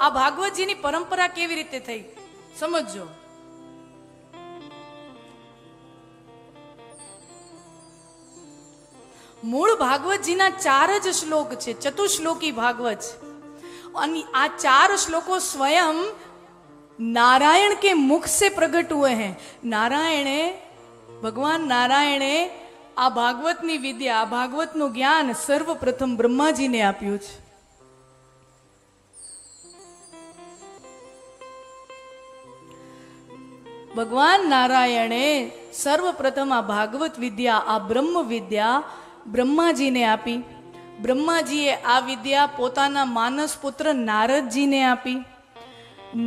આ ભાગવતજીની પરંપરા કેવી રીતે થઈ? સમજો મૂળ ભાગવતજીના ચાર જ શ્લોક છે, ચતુશ્લોકી ભાગવત. અને આ ચાર શ્લોકો સ્વયં નારાયણ કે મુખ સે પ્રગટ હુએ હૈ. નારાયણે, ભગવાન નારાયણે આ ભાગવતની વિદ્યા, આ ભાગવતનું જ્ઞાન સર્વપ્રથમ બ્રહ્માજીને આપ્યું છે. ભગવાન નારાયણે સર્વપ્રથમ આ ભાગવત વિદ્યા, આ બ્રહ્મ વિદ્યા બ્રહ્માજીને આપી. બ્રહ્માજીએ આ વિદ્યા પોતાના માનસ પુત્ર નારદજીને આપી.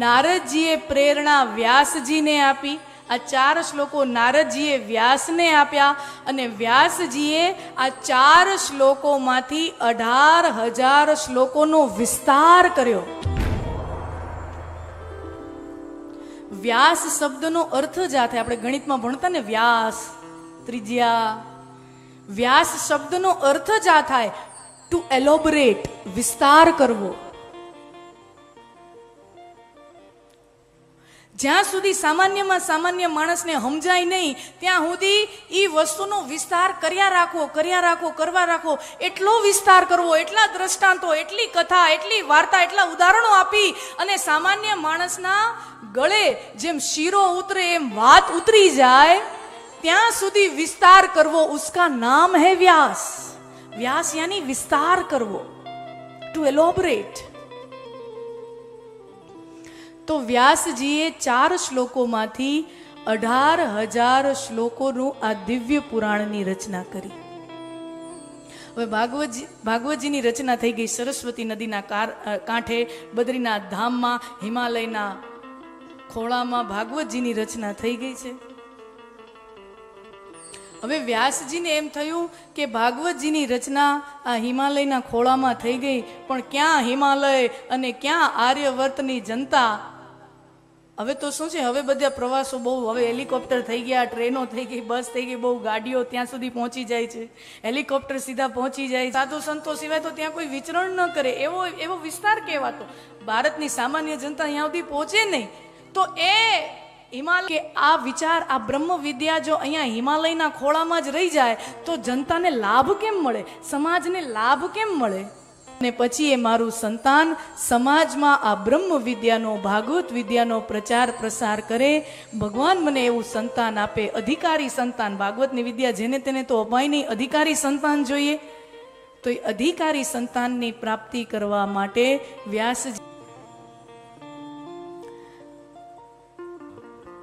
નારદજીએ પ્રેરણા વ્યાસજીને આપી. આ ચાર શ્લોકો નારદજીએ વ્યાસને આપ્યા અને વ્યાસજીએ આ ચાર શ્લોકોમાંથી અઢાર હજાર શ્લોકોનો વિસ્તાર કર્યો. વ્યાસ શબ્દનો અર્થ જ આ થાય. આપણે ગણિતમાં ભણતા ને વ્યાસ, ત્રિજ્યા. વ્યાસ શબ્દનો અર્થ જ આ થાય. ટુ એલોબરેટ વિસ્તાર કરવો. જ્યાં સુધી સામાન્યમાં સામાન્ય માણસને સમજાય નહીં, ત્યાં સુધી એ વસ્તુનો વિસ્તાર કર્યા રાખો કર્યા રાખો, કરવા રાખો, એટલો વિસ્તાર કરવો, એટલા દ્રષ્ટાંતો, એટલી કથા, એટલી વાર્તા, એટલા ઉદાહરણો આપી અને સામાન્ય માણસના ગળે જેમ શીરો ઉતરે, એમ વાત ઉતરી જાય, ત્યાં સુધી વિસ્તાર કરવો, ઉસકા નામ હે વ્યાસ. વ્યાસ યાની વિસ્તાર કરવો. ટુ એલોબરેટ તો વ્યાસજીએ ચાર શ્લોકોમાંથી અઢાર હજાર શ્લોકોનું આ દિવ્ય પુરાણની રચના કરી. હવે ભાગવતજી, ભાગવતજીની રચના થઈ ગઈ સરસ્વતી નદીના કાંઠે, બદ્રીનાથ ધામમાં, હિમાલયના ખોળામાં ભાગવતજીની રચના થઈ ગઈ છે. હવે વ્યાસજીને એમ થયું કે ભાગવતજીની રચના આ હિમાલયના ખોળામાં થઈ ગઈ, પણ ક્યાં હિમાલય અને ક્યાં આર્યવર્તની જનતા હવે તો શું છે? હવે બધા પ્રવાસો બહુ હવે હેલિકોપ્ટર થઈ ગયા, ટ્રેનો થઈ ગઈ, બસ થઈ ગઈ, બહુ ગાડીઓ ત્યાં સુધી પહોંચી જાય છે. હેલિકોપ્ટર સીધા પહોંચી જાય સાધુ સંતો સિવાય તો ત્યાં કોઈ વિચરણ ન કરે. એવો એવો વિસ્તાર કહેવાતો. ભારતની સામાન્ય જનતા અહીંયા સુધી પહોંચે નહીં. તો એ હિમાલય કે આ વિચાર, આ બ્રહ્મ વિદ્યા જો અહીંયા હિમાલયના ખોળામાં જ રહી જાય, તો જનતાને લાભ કેમ મળે? સમાજને લાભ કેમ મળે? અને પછી એ મારું સંતાન સમાજમાં આ બ્રહ્મ વિદ્યાનો ભાગવત વિદ્યાનો પ્રચાર પ્રસાર કરે. ભગવાન મને એવું સંતાન આપે. અધિકારી સંતાન. ભાગવતની વિદ્યા જેને તેને તો અપાય નહીં. અધિકારી સંતાન જોઈએ. તો એ અધિકારી સંતાનની પ્રાપ્તિ કરવા માટે વ્યાસજી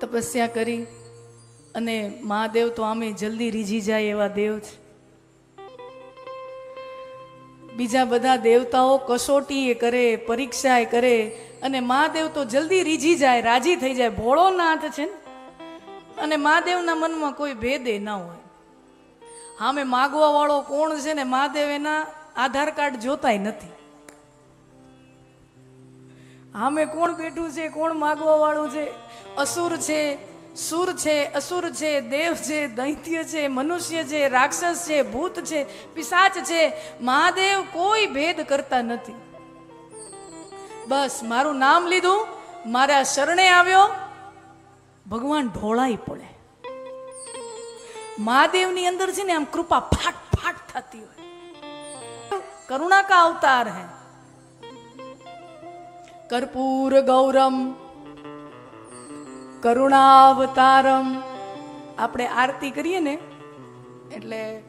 તપસ્યા કરી. અને મહાદેવ તો આમે જલ્દી રીઝી જાય એવા દેવ છે. બીજા બધા દેવતાઓ કસોટી કરે પરીક્ષા કરે, અને મહાદેવ તો જલ્દી રીઝી જાય, રાજી થઈ જાય. ભોળો નાથ છે ને? અને મહાદેવના મનમાં કોઈ ભેદે ના હોય. હામે માગવા વાળો કોણ છે ને મહાદેવ એના આધાર કાર્ડ જોતાય નથી. હામે કોણ બેઠું છે, કોણ માગવા વાળું છે? અસુર છે સુર છે, અસુર છે, દેવ છે, દૈત્ય છે, મનુષ્ય છે, રાક્ષસ છે, ભૂત છે, પિશાચ છે, મહાદેવ કોઈ ભેદ કરતા નથી. બસ મારું નામ લીધું, મારા શરણે આવ્યો, ભગવાન ઢોળાઈ પડે. મહાદેવની અંદર છે ને આમ કૃપા ફાટ ફાટ થતી હોય. કરુણા કા અવતાર હે. કર્પૂર ગૌરમ કરુણાવતારમ. આપણે આરતી કરીએ ને, એટલે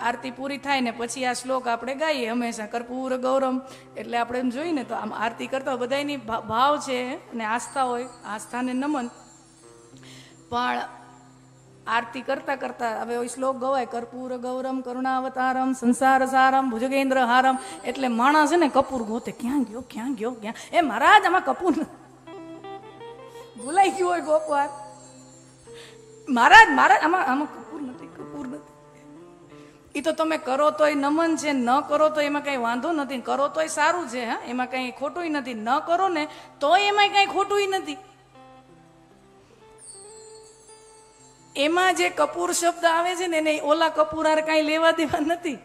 આરતી પૂરી થાય ને પછી આ શ્લોક આપણે ગાઈએ હંમેશા. કર્પૂર, ગૌરમ, એટલે આપણે એમ જોઈએ ને તો આમ આરતી કરતા બધાની ભાવ છે અને આસ્થા હોય, આસ્થાને નમન. પણ આરતી કરતા કરતા, હવે શ્લોક ગવાય, કર્પૂર, ગૌરમ, કરુણાવતારમ, સંસાર સારમ, ભુજગેન્દ્ર હારમ, એટલે માણસ છે ને કપૂર ગોતે, ક્યાં ગયો ક્યાં ગયો, ક્યાં? એ મહારાજ, આમાં કપૂર. ભૂલાઈ ગયું હોય ગોકવાર મહારાજ મહારાજ આમાં આમાં કપૂર નથી કપૂર નથી. એ તો તમે કરો તોય નમન છે, ન કરો તો એમાં કંઈ વાંધો નથી, કરો તોય સારું છે, હા? એમાં કંઈ ખોટું નથી, ન કરો ને તોય એમાં કંઈ ખોટું નથી. એમાં જે કપૂર શબ્દ આવે છે ને એને ઓલા કપૂર આર કાંઈ લેવા દેવા નથી.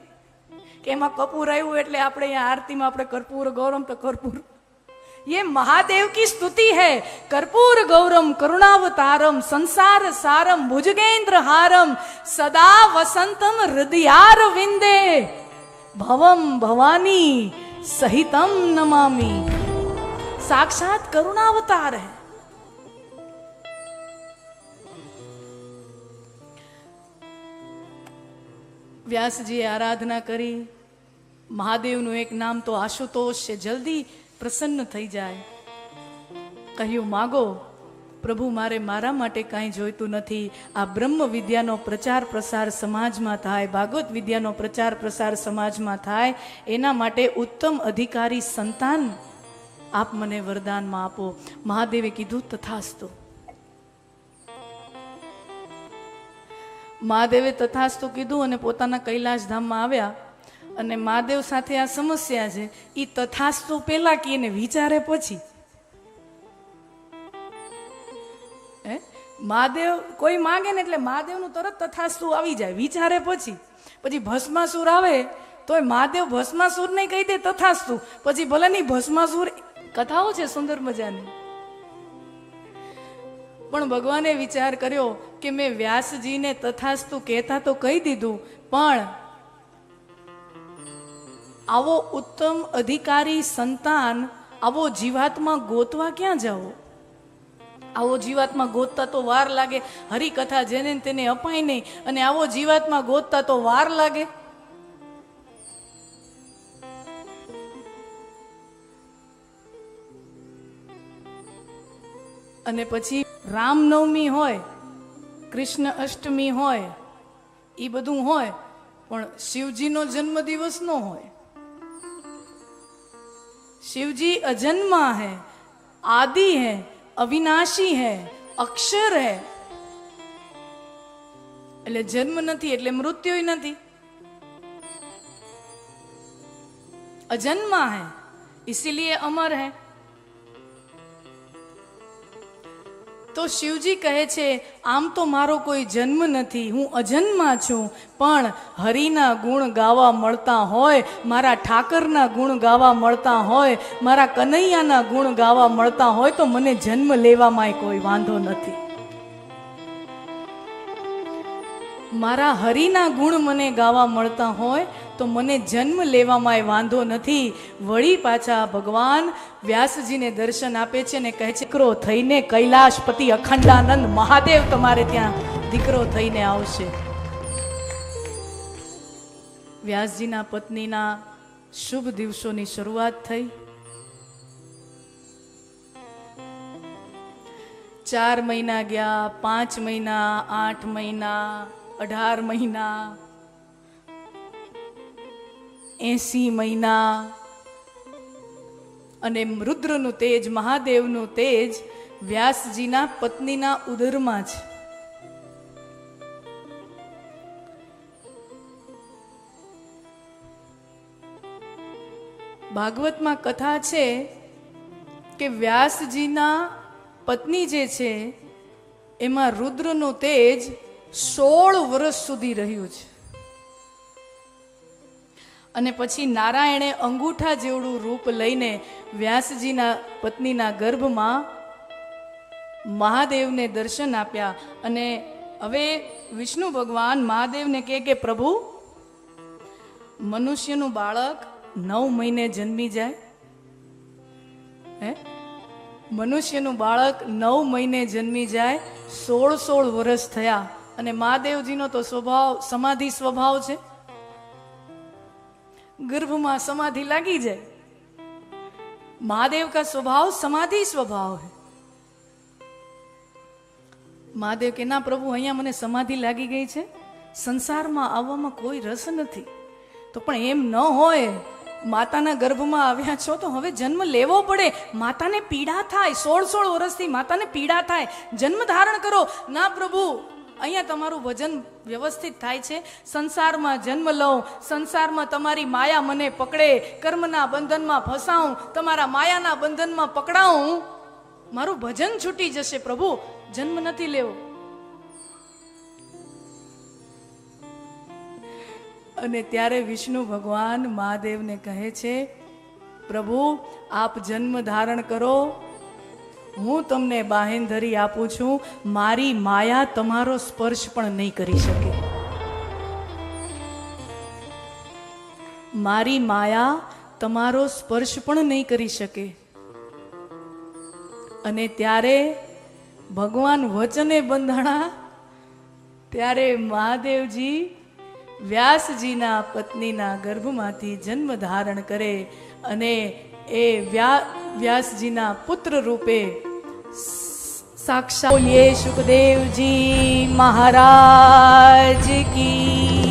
કે એમાં કપૂર આવ્યું એટલે આપણે અહીંયા આરતીમાં આપણે કર્પૂર ગૌરમ તો કર્પૂર. ये महादेव की स्तुति है कर्पूर गौरम करुणावतारम संसार सारम भुजगेंद्र हारम सदा वसंतम हृदयार विंदे भवम भवानी सहितम नमामि साक्षात करुणावतार है વ્યાસજીએ આરાધના કરી મહાદેવનું એક નામ તો આશુતોષ છે જલ્દી પ્રસન્ન થઈ જાય. કહ્યું, માગો, પ્રભુ મારે મારા માટે કાંઈ જોઈતું નથી. આ બ્રહ્મ વિદ્યાનો પ્રચાર પ્રસાર સમાજમાં થાય, ભાગવત વિદ્યાનો પ્રચાર પ્રસાર સમાજમાં થાય. એના માટે ઉત્તમ અધિકારી સંતાન આપ મને વરદાનમાં આપો. મહાદેવે કીધું, તથાસ્તુ. મહાદેવે તથાસ્તુ કીધું અને પોતાના કૈલાશ ધામમાં આવ્યા. અને મહાદેવ સાથે આ સમસ્યા છે એ તથાસ્તુ પેલા એને વિચારે પછી. હે? મહાદેવ કોઈ માગે ને એટલે મહાદેવનું તરત તથાસ્તુ આવી જાય, વિચારે પછી. પછી ભસ્માસુર આવે, તોય મહાદેવ ભસ્માસુર નહીં કહી દે તથાસ્તુ. પછી ભલે નહીં, ભસ્માસુર કથાઓ છે સુંદર મજાની. પણ ભગવાને વિચાર કર્યો કે મેં વ્યાસજીને તથાસ્તુ કહેતા તો કહી દીધું, પણ આવો ઉત્તમ અધિકારી સંતાન, આવો જીવાત્મા ગોતવા ક્યાં જાવો આવો જીવાત્મા ગોતતા તો વાર લાગે, હરિકથા જેને તેને અપાય નહીં, અને આવો જીવાત્મા ગોતતા તો વાર લાગે. અને પછી રામનવમી હોય, કૃષ્ણ અષ્ટમી હોય એ બધું હોય, પણ શિવજીનો જન્મદિવસ ન હોય. शिवजी अजन्मा है आदि है અવિનાશી હે અક્ષર હે એટલે જન્મ નથી એટલે મૃત્યુ નથી અજન્મા है इसीलिए अमर है તો શિવજી કહે છે, આમ તો મારો કોઈ જન્મ નથી, હું અજન્મા છું, પણ હરિના ગુણ ગાવા મળતા હોય, મારા ઠાકરના ગુણ ગાવા મળતા હોય, મારા કનૈયાના ગુણ ગાવા મળતા હોય, તો મને જન્મ લેવામાં કોઈ વાંધો નથી. મારા હરિના ગુણ મને ગાવા મળતા હોય તો મને જન્મ લેવામાં વાંધો નથી. વળી પાછા ભગવાન વ્યાસજીને દર્શન આપે છે ને કહે છે, દીકરો થઈને કૈલાશપતિ અખંડાનંદ મહાદેવ તમારે ત્યાં દીકરો થઈને આવશે. વ્યાસજીના પત્નીના શુભ દિવસોની શરૂઆત થઈ. ચાર મહિના ગયા, પાંચ મહિના, આઠ મહિના, અઢાર મહિના એસી મહિના. અને રુદ્રનું તેજ, મહાદેવનું તેજ વ્યાસજીના પત્નીના ઉદરમાં છે. ભાગવતમાં કથા છે કે વ્યાસજીના પત્ની જે છે, એમાં રુદ્રનું તેજ સોળ વર્ષ સુધી રહ્યું છે. અને પછી નારાયણે અંગૂઠા જેવડું રૂપ લઈને વ્યાસજીના પત્નીના ગર્ભમાં મહાદેવને દર્શન આપ્યા અને હવે વિષ્ણુ ભગવાન મહાદેવને કહે કે, પ્રભુ, મનુષ્યનું બાળક નવ મહિને જન્મી જાય. હે? મનુષ્યનું બાળક નવ મહિને જન્મી જાય, સોળ સોળ વર્ષ થયા અને મહાદેવજીનો તો સ્વભાવ, સમાધિ સ્વભાવ છે. गर्भ में समाधि लगी जाए महादेव का स्वभाव समाधि स्वभाव है મહાદેવ કે ના પ્રભુ અહીંયા મને સમાધિ લાગી ગઈ છે સંસારમાં આવવામાં કોઈ રસ નથી તો પણ એમ ન હોય માતાના ગર્ભમાં આવ્યા છો તો હવે જન્મ લેવો પડે માતાને પીડા થાય સોળ સોળ વર્ષથી માતાને પીડા થાય જન્મ ધારણ કરો ના પ્રભુ અહીંયા તમારું ભજન વ્યવસ્થિત થાય છે. સંસારમાં જન્મ લઉં, સંસારમાં તમારી માયા મને પકડે, કર્મના બંધનમાં ફસાઉં, તમારા માયાના બંધનમાં પકડાઉં, મારું ભજન છૂટી જશે પ્રભુ, જન્મ નથી લેવો. અને ત્યારે વિષ્ણુ ભગવાન મહાદેવને કહે છે, પ્રભુ, આપ જન્મ ધારણ કરો હું તમને બાહેંધરી આપું છું, મારી માયા તમારો સ્પર્શ પણ નહીં કરી શકે. મારી માયા તમારો સ્પર્શ પણ નહીં કરી શકે. અને ત્યારે ભગવાન વચને બંધાણા, ત્યારે મહાદેવજી વ્યાસજીના પત્નીના ગર્ભમાંથી જન્મ ધારણ કરે અને એ વ્યા વ્યાસજીના પુત્ર રૂપે સાક્ષાત. બોલીએ સુખદેવજી મહારાજ કી